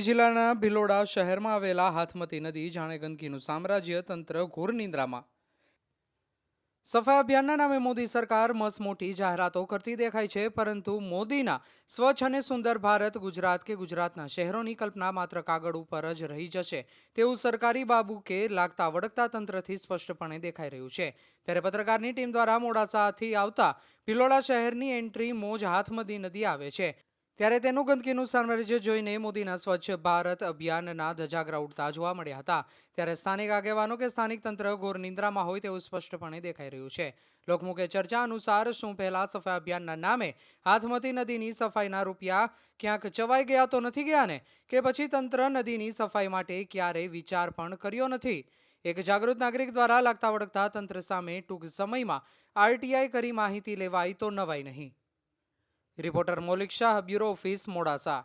જિલ્લાના ભિલોડા શહેરમાં આવેલા હાથમતી નદી જાણે ગંદકીનું સામ્રાજ્ય તંત્ર ઘોર નિંદ્રામાં. સફાઈ અભિયાનના નામે મોદી સરકાર મસ મોટી જાહેરાતો કરતી દેખાય છે, પરંતુ મોદીના સ્વચ્છ અને સુંદર ભારત ગુજરાત કે ગુજરાતના શહેરોની કલ્પના માત્ર કાગળ ઉપર જ રહી જશે. તેવું સરકારી બાબુ કે લાગતા વળગતા તંત્રથી સ્પષ્ટપણે દેખાઈ રહ્યું છે. ત્યારે પત્રકારની ટીમ દ્વારા મોડાસાથી આવતા ભિલોડા શહેરની એન્ટ્રી મોજ હાથમતી નદી આવે છે. ત્યારે તેનું ગંદકીનું સામ્રાજ્ય જોઈને મોદીના સ્વચ્છ ભારત અભિયાનના ધજાગરા ઉડતા જોવા મળ્યા હતા. ત્યારે સ્થાનિક આગેવાનો કે સ્થાનિક તંત્ર ઘોર નિંદ્રામાં હોય તેવું સ્પષ્ટપણે દેખાઈ રહ્યું છે. લોકમુખે ચર્ચા અનુસાર શું પહેલા સફાઈ અભિયાનના નામે હાથમતી નદીની સફાઈના રૂપિયા ક્યાંક ચવાઈ ગયા તો નથી ગયા ને? કે પછી તંત્ર નદીની સફાઈ માટે ક્યારેય વિચાર પણ કર્યો નથી? એક જાગૃત નાગરિક દ્વારા લાગતા વળગતા તંત્ર સામે ટૂંક સમયમાં આરટીઆઈ કરી માહિતી લેવાય તો નવાય નહીં. reporter Maulik Shah bureau office Modasa